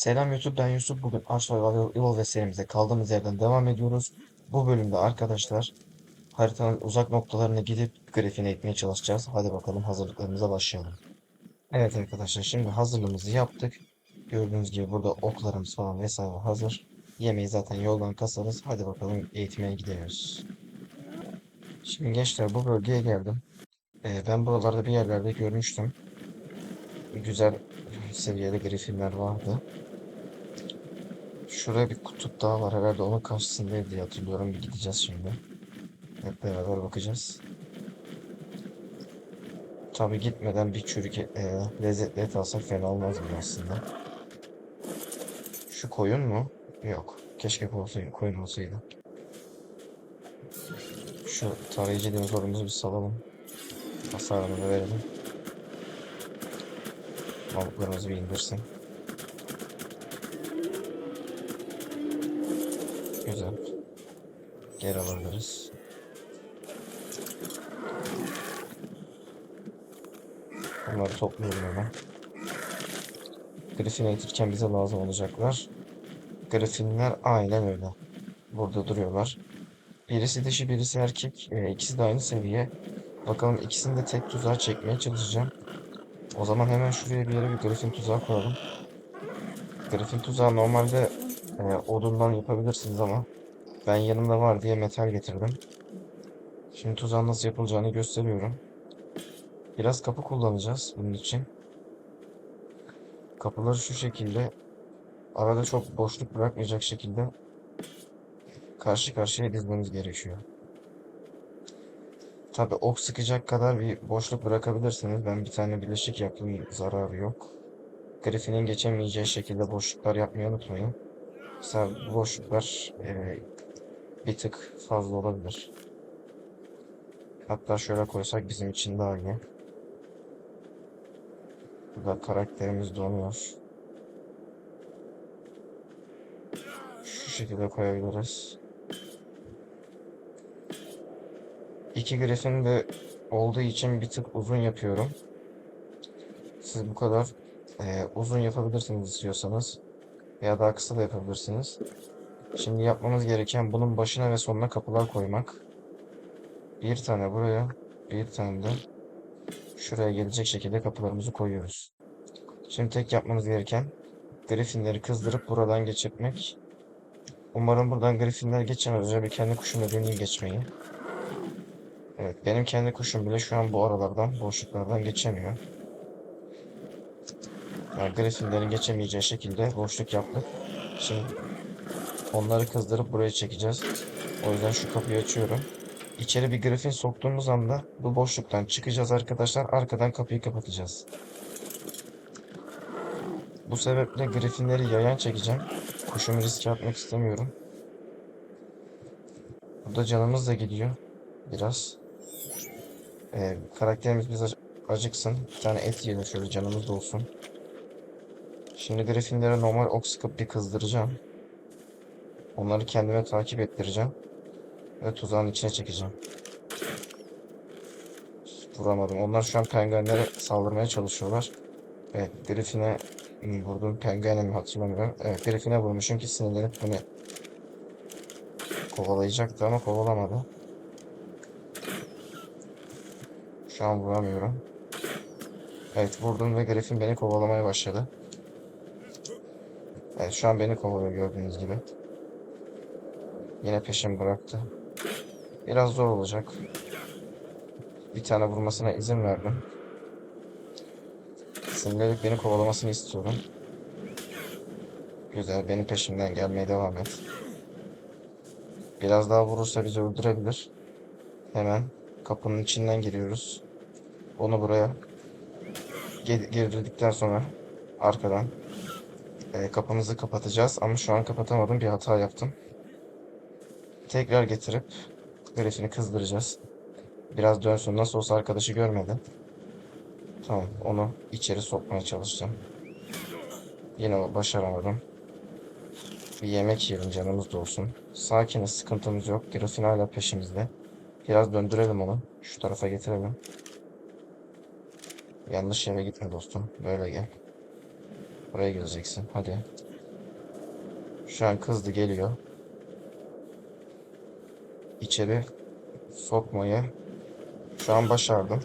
Selam YouTube ben Yusuf. Bugün Arch Survival Evolve serimize kaldığımız yerden devam ediyoruz. Bu bölümde arkadaşlar haritanın uzak noktalarına gidip grafine etmeye çalışacağız. Hadi bakalım hazırlıklarımıza başlayalım. Evet arkadaşlar şimdi hazırlığımızı yaptık. Gördüğünüz gibi burada oklarımız falan vesaire hazır. Yemeği zaten yoldan kasarız. Hadi bakalım eğitmeye gidiyoruz. Şimdi gençler bu bölgeye geldim. Ee, ben buralarda bir yerlerde görmüştüm. Güzel seviyeli grifinler vardı. Şuraya bir kutup daha var herhalde onun karşısındaydı hatırlıyorum. Bir gideceğiz şimdi. Hep beraber bakacağız. Tabi gitmeden bir çürük e, lezzetli et alsak fena olmaz mı aslında? Şu koyun mu? Yok. Keşke olsaydı, koyun olsaydı. Şu tarayıcı dinozorumuzu bir salalım. Hasarını verelim. Balıklarımızı bir indirsin. Güzel. Geri alabiliriz. Bunları topluyorum hemen. Griffin eğitirken bize lazım olacaklar. Griffinler aynen öyle. Burada duruyorlar. Birisi dişi birisi erkek. Ee, ikisi de aynı seviye. Bakalım ikisini de tek tuzağa çekmeye çalışacağım. O zaman hemen şuraya bir yere bir Griffin tuzağı koyalım. Griffin tuzağı normalde e, odundan yapabilirsiniz ama ben yanımda var diye metal getirdim. Şimdi tuzağın nasıl yapılacağını gösteriyorum. Biraz kapı kullanacağız bunun için. Kapıları şu şekilde arada çok boşluk bırakmayacak şekilde karşı karşıya dizmemiz gerekiyor. Tabi ok sıkacak kadar bir boşluk bırakabilirsiniz. Ben bir tane bileşik yaptım. Zararı yok. Griffin'in geçemeyeceği şekilde boşluklar yapmayı unutmayın. Mesela boşluklar e, bir tık fazla olabilir. Hatta şöyle koysak bizim için daha iyi. Burada karakterimiz donuyor. Şu şekilde koyabiliriz. İki Griffin de olduğu için bir tık uzun yapıyorum. Siz bu kadar e, uzun yapabilirsiniz istiyorsanız. Veya daha kısa da yapabilirsiniz. Şimdi yapmamız gereken bunun başına ve sonuna kapılar koymak. Bir tane buraya, bir tane de şuraya gelecek şekilde kapılarımızı koyuyoruz. Şimdi tek yapmamız gereken Griffinleri kızdırıp buradan geçirmek. Umarım buradan Griffinler geçemez. Önce bir kendi kuşumla deneyeyim geçmeyi. Evet, benim kendi kuşum bile şu an bu aralardan, boşluklardan geçemiyor. Yani Griffinlerin geçemeyeceği şekilde boşluk yaptık. Şimdi onları kızdırıp buraya çekeceğiz. O yüzden şu kapıyı açıyorum. İçeri bir Griffin soktuğumuz anda bu boşluktan çıkacağız arkadaşlar. Arkadan kapıyı kapatacağız. Bu sebeple Griffinleri yayan çekeceğim. Kuşumu riske atmak istemiyorum. Burada canımız da gidiyor. Biraz. Ee, karakterimiz biraz acıksın. Bir tane et yiyelim şöyle canımız da olsun. Şimdi Griffinlere normal ok sıkıp bir kızdıracağım. Onları kendime takip ettireceğim. Ve tuzağın içine çekeceğim. Vuramadım. Onlar şu an penguenlere saldırmaya çalışıyorlar. Evet, Griffin'e hmm, vurdum. Penguen'e mi hatırlamıyorum. Evet, Griffin'e vurmuşum ki sinirlenip beni kovalayacaktı ama kovalamadı. Şu an vuramıyorum. Evet, vurdum ve Griffin beni kovalamaya başladı. Evet, şu an beni kovalıyor gördüğünüz gibi. Yine peşimi bıraktı. Biraz zor olacak. Bir tane vurmasına izin verdim. Sinirlenip beni kovalamasını istiyorum. Güzel, benim peşimden gelmeye devam et. Biraz daha vurursa bizi öldürebilir. Hemen kapının içinden giriyoruz. Onu buraya girdirdikten sonra arkadan e, kapımızı kapatacağız. Ama şu an kapatamadım, bir hata yaptım. Tekrar getirip Griffin'i kızdıracağız. Biraz dönsün. Nasıl olsa arkadaşı görmedi. Tamam. Onu içeri sokmaya çalışacağım. Yine başaramadım. Bir yemek yiyelim canımız da olsun. Sakiniz. Sıkıntımız yok. Griffin hala peşimizde. Biraz döndürelim onu. Şu tarafa getirelim. Yanlış yere gitme dostum. Böyle gel. Buraya geleceksin. Hadi. Şu an kızdı geliyor. İçeri sokmayı şu an başardım.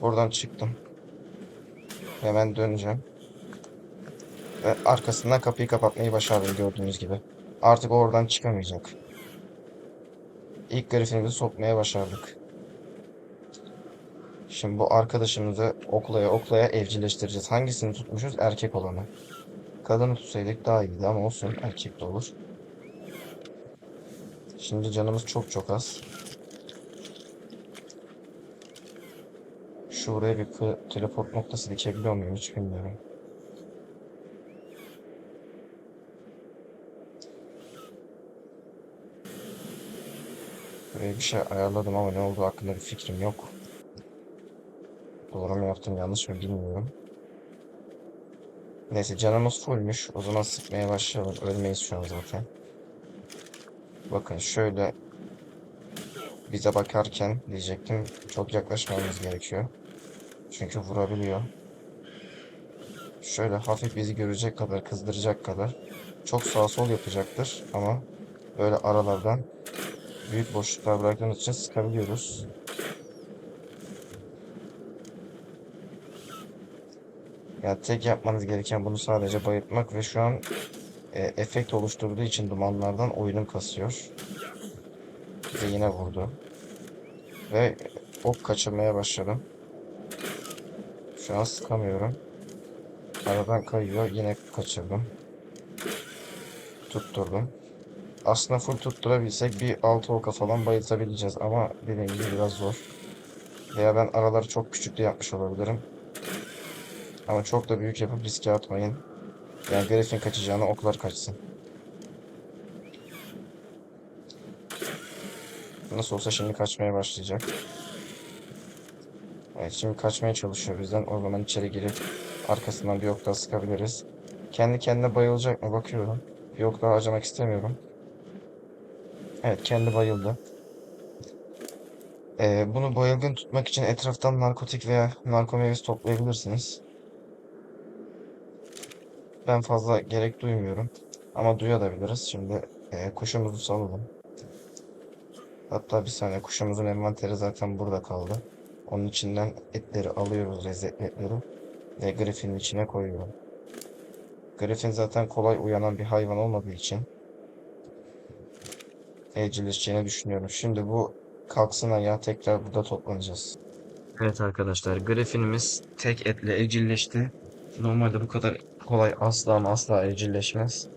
Buradan çıktım. Hemen döneceğim. Ve arkasından kapıyı kapatmayı başardım gördüğünüz gibi. Artık oradan çıkamayacak. İlk grifinimizi sokmaya başardık. Şimdi bu arkadaşımızı oklaya oklaya evcilleştireceğiz. Hangisini tutmuşuz? Erkek olanı. Kadını tutsaydık daha iyiydi ama olsun erkek de olur. Şimdi canımız çok çok az. Şuraya bir teleport noktası dikebiliyor muyum hiç bilmiyorum. Buraya bir şey ayarladım ama ne olduğu hakkında bir fikrim yok. Doğru mu yaptım yanlış mı bilmiyorum. Neyse canımız fullmüş. O zaman sıkmaya başlayalım. Ölmeyiz şu an zaten. Bakın şöyle bize bakarken diyecektim çok yaklaşmamamız gerekiyor. Çünkü vurabiliyor. Şöyle hafif bizi görecek kadar, kızdıracak kadar çok sağ sol yapacaktır ama böyle aralardan büyük boşluklar bıraktığımız için sıkabiliyoruz. Yani tek yapmanız gereken bunu sadece bayıltmak ve şu an e, efekt oluşturduğu için dumanlardan oyunum kasıyor. Bize yine vurdu. Ve ok kaçırmaya başladım. Şu an sıkamıyorum. Aradan kayıyor. Yine kaçırdım. Tutturdum. Aslında full tutturabilsek bir 6 oka falan bayıltabileceğiz ama dediğim gibi biraz zor. Veya ben araları çok küçük de yapmış olabilirim. Ama çok da büyük yapıp riske atmayın. Yani Griffin kaçacağına oklar kaçsın. Nasıl olsa şimdi kaçmaya başlayacak. Evet şimdi kaçmaya çalışıyor bizden. O zaman içeri girip arkasından bir ok daha sıkabiliriz. Kendi kendine bayılacak mı bakıyorum. Bir ok harcamak istemiyorum. Evet kendi bayıldı. Ee, bunu bayılgın tutmak için etraftan narkotik veya narkomevs toplayabilirsiniz. Ben fazla gerek duymuyorum. Ama duyabiliriz. Şimdi e, kuşumuzu salalım. Hatta bir saniye kuşumuzun envanteri zaten burada kaldı. Onun içinden etleri alıyoruz, lezzetli etleri. Ve Griffin'in içine koyuyorum. Griffin zaten kolay uyanan bir hayvan olmadığı için evcilleşeceğini düşünüyorum. Şimdi bu kalksın ayağa tekrar burada toplanacağız. Evet arkadaşlar Griffin'imiz tek etle evcilleşti. Normalde bu kadar kolay asla ama asla evcilleşmez.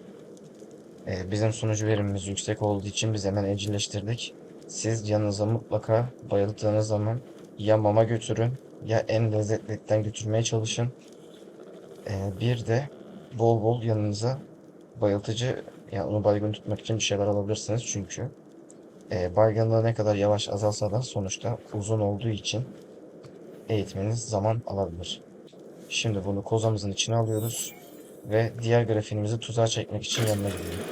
Ee, bizim sunucu verimimiz yüksek olduğu için biz hemen evcilleştirdik. Siz yanınıza mutlaka bayıldığınız zaman ya mama götürün ya en lezzetlilikten götürmeye çalışın. Ee, bir de bol bol yanınıza bayıltıcı yani onu baygın tutmak için bir şeyler alabilirsiniz çünkü e, baygınlığı ne kadar yavaş azalsa da sonuçta uzun olduğu için eğitmeniz zaman alabilir. Şimdi bunu kozamızın içine alıyoruz ve diğer grafiğimizi tuzağa çekmek için yanına gidiyor.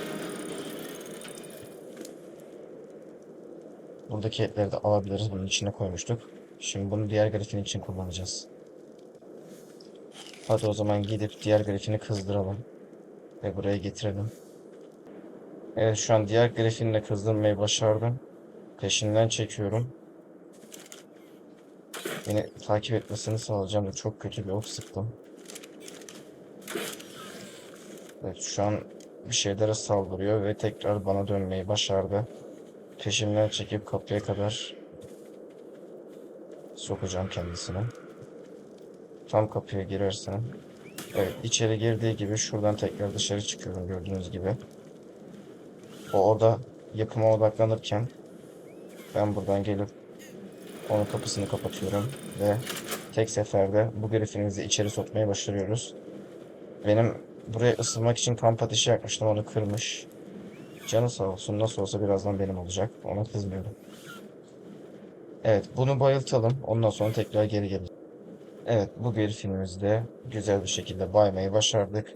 Buradaki etleri de alabiliriz. Bunun içine koymuştuk. Şimdi bunu diğer grafiğin için kullanacağız. Hadi o zaman gidip diğer grafiğini kızdıralım. Ve buraya getirelim. Evet şu an diğer grafiğini de kızdırmayı başardım. Peşinden çekiyorum. Beni takip etmesini sağlayacağım da çok kötü bir ok sıktım. Evet şu an bir şeylere saldırıyor ve tekrar bana dönmeyi başardı. Peşimden çekip kapıya kadar sokacağım kendisini. Tam kapıya girersen. Evet içeri girdiği gibi şuradan tekrar dışarı çıkıyorum gördüğünüz gibi. O oda yapıma odaklanırken ben buradan gelip onun kapısını kapatıyorum ve tek seferde bu grifinimizi içeri sokmayı başarıyoruz. Benim buraya ısınmak için kamp ateşi yakmıştım onu kırmış. Canı sağ olsun nasıl olsa birazdan benim olacak. Ona kızmıyorum. Evet bunu bayıltalım. Ondan sonra tekrar geri geleceğiz. Evet bu grifinimizi de güzel bir şekilde baymayı başardık.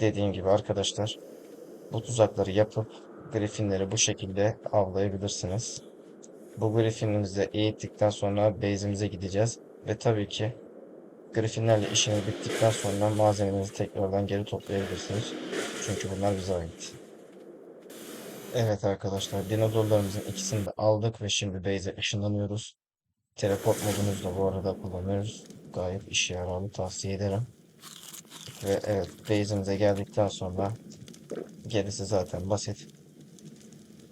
Dediğim gibi arkadaşlar bu tuzakları yapıp Griffinleri bu şekilde avlayabilirsiniz. Bu Griffinimizi eğittikten sonra base'imize gideceğiz. Ve tabii ki Griffinlerle işiniz bittikten sonra malzemelerinizi tekrardan geri toplayabilirsiniz. Çünkü bunlar bize ait. Evet arkadaşlar dinozorlarımızın ikisini de aldık ve şimdi base'e ışınlanıyoruz. Teleport modumuzu da bu arada kullanıyoruz. Gayet işe yararlı tavsiye ederim. Ve evet base'imize geldikten sonra gerisi zaten basit.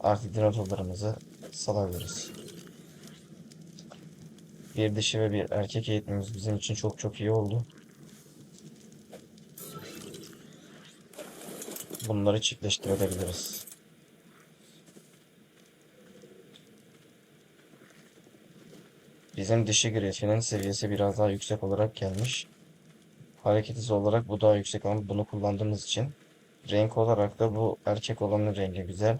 Artık dinozorlarımızı salabiliriz. Bir dişi ve bir erkek eğitimimiz bizim için çok çok iyi oldu. Bunları çiftleştirebiliriz. Bizim dişi grefinin seviyesi biraz daha yüksek olarak gelmiş. Hareket hızı olarak bu daha yüksek ama bunu kullandığımız için. Renk olarak da bu erkek olanın rengi güzel.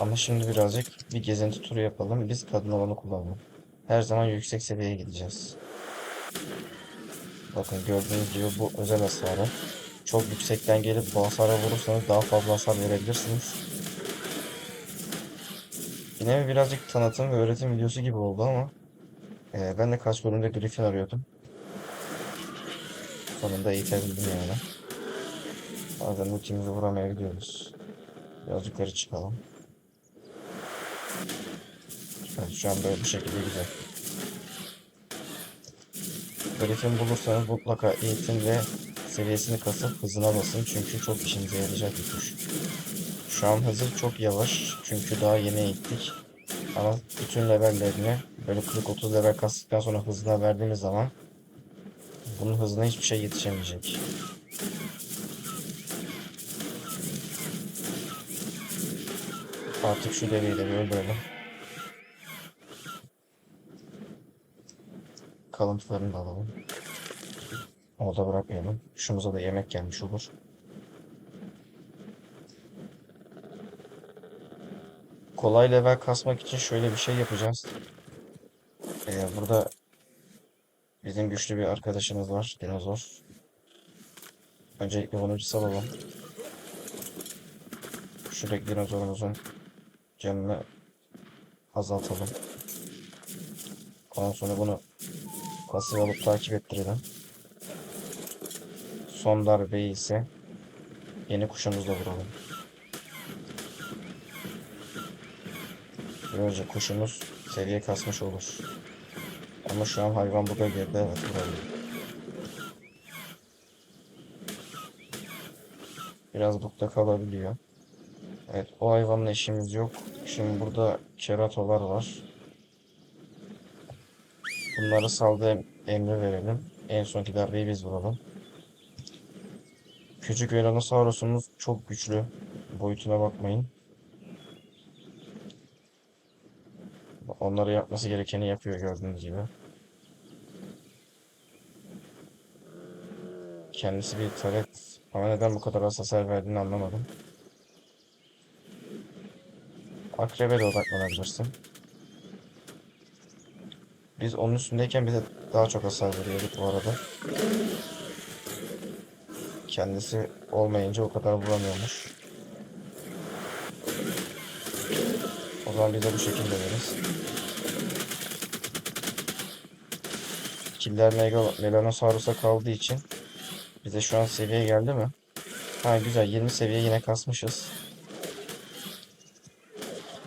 Ama şimdi birazcık bir gezinti turu yapalım. Biz kadın olanı kullanalım. Her zaman yüksek seviyeye gideceğiz. Bakın gördüğünüz gibi bu özel hasarı. Çok yüksekten gelip bu hasara vurursanız daha fazla hasar verebilirsiniz. Yine birazcık tanıtım ve öğretim videosu gibi oldu ama ee, ben de kaç bölümde Griffin arıyordum. Sonunda eğitebildim yani. Bazen ultimizi vuramayabiliyoruz. Biraz yukarı çıkalım. Evet, şu an böyle bu şekilde güzel. Griffin bulursanız mutlaka eğitin ve seviyesini kasıp hızına basın çünkü çok işinize yarayacak bir kuş. Şu an hızı çok yavaş çünkü daha yeni eğittik. Ama bütün levellerini böyle 40-30 level kastıktan sonra hızına verdiğimiz zaman bunun hızına hiçbir şey yetişemeyecek. Artık şu deveyi de bir öldürelim. Kalıntılarını da alalım. Orada bırakmayalım. Şumuza da yemek gelmiş olur. Kolay level kasmak için şöyle bir şey yapacağız. Ee, burada bizim güçlü bir arkadaşımız var. Dinozor. Öncelikle bunu bir salalım. Şuradaki dinozorumuzun canını azaltalım. Ondan sonra bunu pasif alıp takip ettirelim. Son darbeyi ise yeni kuşumuzla vuralım. Böylece kuşumuz seviye kasmış olur. Ama şu an hayvan bu bölgede evet burayı. Biraz bukta kalabiliyor. Evet o hayvanla işimiz yok. Şimdi burada keratolar var. Bunları saldı emri verelim. En sonki darbeyi biz vuralım. Küçük Velanosaurus'umuz çok güçlü. Boyutuna bakmayın. Onları yapması gerekeni yapıyor gördüğünüz gibi. Kendisi bir taret ama neden bu kadar az hasar verdiğini anlamadım. Akrebe de odaklanabilirsin. Biz onun üstündeyken bize daha çok hasar veriyorduk bu arada. Kendisi olmayınca o kadar vuramıyormuş. O zaman biz de bu şekilde veririz. Killer Melanosaurus'a kaldığı için bize şu an seviye geldi mi? Ha güzel 20 seviye yine kasmışız.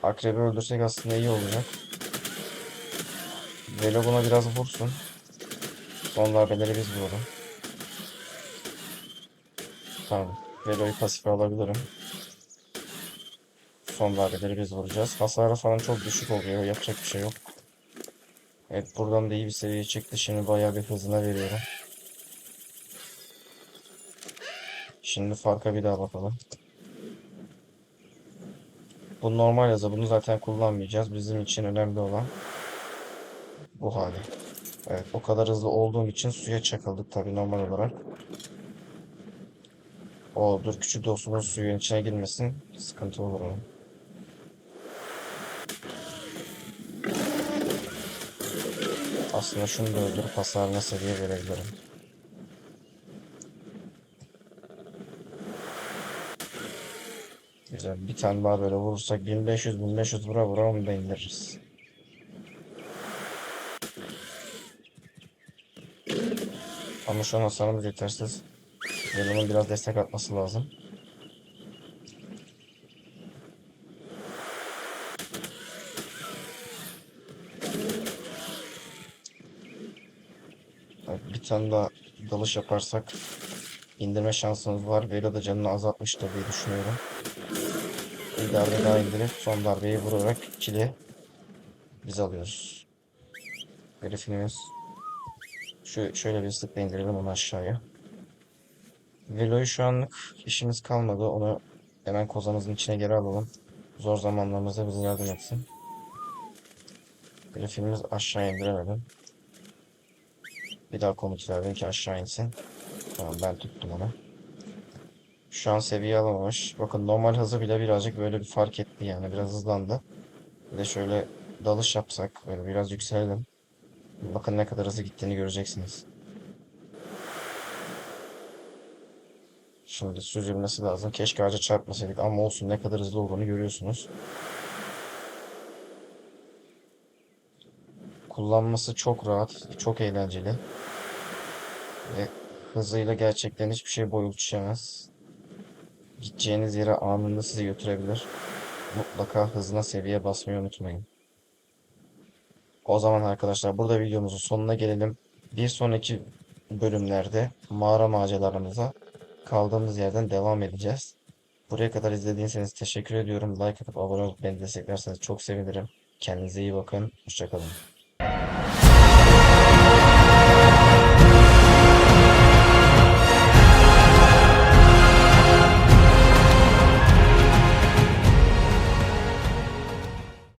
Akrebi öldürsek aslında iyi olacak. Velo buna biraz vursun. Son darbeleri biz vuralım. Tamam. Velo'yu pasife alabilirim. Son darbeleri biz vuracağız. Hasarı falan çok düşük oluyor. Yapacak bir şey yok. Evet buradan da iyi bir seviye çıktı. Şimdi bayağı bir hızına veriyorum. Şimdi farka bir daha bakalım. Bu normal yazı. Bunu zaten kullanmayacağız. Bizim için önemli olan bu hali. Evet o kadar hızlı olduğum için suya çakıldık tabii normal olarak. O dur küçük dostumuz suyun içine girmesin. Sıkıntı olur onun. Aslında şunu da öldürüp hasarına seviye verebilirim. Güzel. Bir tane daha böyle vurursak 1500-1500 vura vura onu da indiririz. Ama şu an hasarımız yetersiz. Yılımın biraz destek atması lazım. Bir tane daha dalış yaparsak indirme şansımız var. Velo da canını azaltmıştır diye düşünüyorum. Bir darbe daha indirip son darbeyi vurarak ikili biz alıyoruz. Griffin'imiz şu, şöyle bir sıkla indirelim onu aşağıya. Velo'yu şu anlık işimiz kalmadı. Onu hemen kozamızın içine geri alalım. Zor zamanlarımızda bize yardım etsin. Grifinimiz aşağı indiremedim. Bir daha komut verdim ki aşağı insin. Tamam ben tuttum onu. Şu an seviye alamamış. Bakın normal hızı bile birazcık böyle bir fark etti yani. Biraz hızlandı. Bir de şöyle dalış yapsak böyle biraz yükselelim. Bakın ne kadar hızlı gittiğini göreceksiniz. Şimdi süzülmesi lazım. Keşke ağaca çarpmasaydık ama olsun ne kadar hızlı olduğunu görüyorsunuz. Kullanması çok rahat, çok eğlenceli. Ve hızıyla gerçekten hiçbir şey boy ölçüşemez. Gideceğiniz yere anında sizi götürebilir. Mutlaka hızına seviye basmayı unutmayın. O zaman arkadaşlar burada videomuzun sonuna gelelim. Bir sonraki bölümlerde mağara maceralarımıza kaldığımız yerden devam edeceğiz. Buraya kadar izlediyseniz teşekkür ediyorum. Like atıp abone olup beni desteklerseniz çok sevinirim. Kendinize iyi bakın. Hoşçakalın.